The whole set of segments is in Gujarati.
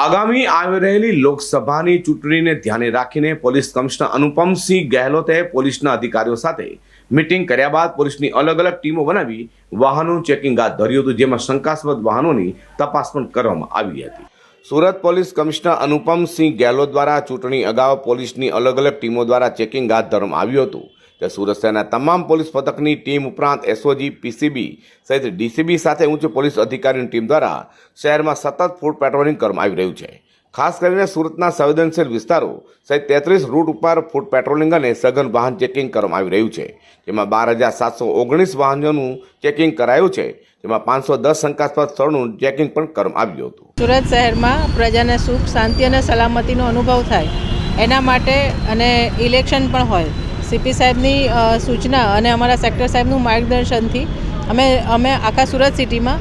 આગામી આવી રહેલી લોકસભાની ચૂંટણીને ધ્યાને રાખીને પોલીસ કમિશનર અનુપમસિંહ ગહેલોતે પોલીસના અધિકારીઓ સાથે મિટિંગ કર્યા બાદ પોલીસની અલગ અલગ ટીમો બનાવી વાહનોનું ચેકિંગ હાથ ધર્યું હતું, જેમાં શંકાસ્પદ વાહનોની તપાસ પણ કરવામાં આવી હતી. સુરત પોલીસ કમિશનર અનુપમસિંહ ગેહલોત દ્વારા ચૂંટણી અગાઉ પોલીસની અલગ અલગ ટીમો દ્વારા ચેકિંગ હાથ ધરવામાં આવ્યું હતું. તે સુરત શહેરના તમામ પોલીસ પથકની ટીમ ઉપરાંત એસઓજી પીસીબી સહિત ડીસીબી સાથે ઉચ્ચ પોલીસ અધિકારીની ટીમ દ્વારા શહેરમાં સતત ફૂડ પેટ્રોલિંગ કરવામાં આવી રહ્યું છે. ખાસ કરીને સુરતના સંવેદનશીલ વિસ્તારો સહિત તેત્રીસ રૂટ ઉપર ફૂડ પેટ્રોલિંગ અને સઘન વાહન ચેકિંગ કરવામાં આવી રહ્યું છે. જેમાં બાર હજાર સાતસો ઓગણીસ વાહનોનું ચેકિંગ કરાયું છે. જેમાં પાંચસો દસ શંકાસ્પદ સ્થળનું ચેકિંગ પણ કરવામાં આવ્યું હતું. સુરત શહેરમાં પ્રજાને સુખ, શાંતિ અને સલામતીનો અનુભવ થાય એના માટે અને ઇલેક્શન પણ હોય. સીપી સાહેબની સૂચના અને અમારા સેક્ટર સાહેબનું માર્ગદર્શનથી અમે અમે આખા સુરત સિટીમાં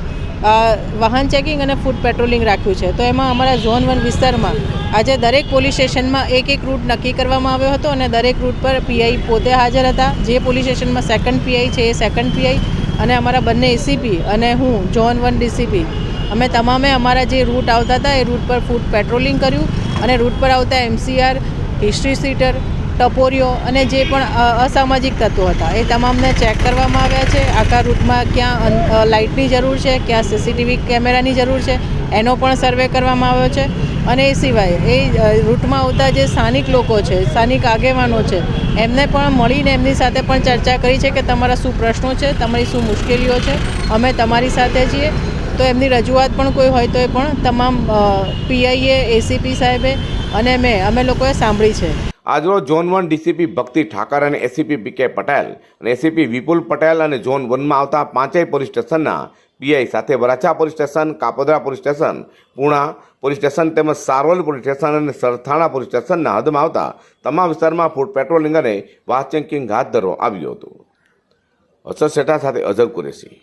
વાહન ચેકિંગ અને ફૂડ પેટ્રોલિંગ રાખ્યું છે. તો એમાં અમારા ઝોન વન વિસ્તારમાં આજે દરેક પોલીસ સ્ટેશનમાં એક એક રૂટ નક્કી કરવામાં આવ્યો હતો અને દરેક રૂટ પર પીઆઈ પોતે હાજર હતા. જે પોલીસ સ્ટેશનમાં સેકન્ડ પીઆઈ છે એ સેકન્ડ પીઆઈ અને અમારા બંને એસીપી અને હું, ઝોન વન ડીસીપી અમે તમામે અમારા જે રૂટ આવતા હતા એ રૂટ પર ફૂડ પેટ્રોલિંગ કર્યું અને રૂટ પર આવતા એમસીઆર હિસ્ટ્રી સીટર ટપોરીઓ અને જે પણ અસામાજિક તત્વો હતા, એ તમામને ચેક કરવામાં આવ્યા છે? આખા રૂટમાં ક્યાં લાઇટની જરૂર છે? ક્યાં સીસીટીવી કેમેરાની જરૂર છે? એનો પણ સર્વે કરવામાં આવ્યો છે. અને એ સિવાય, એ રૂટમાં આવતા જે સ્થાનિક લોકો છે, સ્થાનિક આગેવાનો છે, એમને પણ મળીને એમની સાથે પણ ચર્ચા કરી છે કે તમારા શું પ્રશ્નો છે? તમારી શું મુશ્કેલીઓ છે? અમે તમારી સાથે છીએ. તો એમની રજૂઆત પણ કોઈ હોય તો એ પણ તમામ પીઆઈએ, એસીપી સાહેબે અને મેં, અમે લોકોએ સાંભળી છે. આજરોજ ઝોન વન ડીસીપી ભક્તિ ઠાકર અને એસીપી પી કે પટેલ અને એસીપી વિપુલ પટેલ અને ઝોન વનમાં આવતા પાંચેય પોલીસ સ્ટેશનના પીઆઈ સાથે Varachha police station, Kapodra police station, Puna police station તેમજ સારોલ પોલીસ સ્ટેશન અને સરથાણા પોલીસ સ્ટેશનના હદમાં આવતા તમામ વિસ્તારમાં ફૂડ પેટ્રોલિંગ અને વાહ ચેકિંગ હાથ ધરવામાં આવ્યું હતું. અસર શેઠા સાથે અઝર કુરેશી.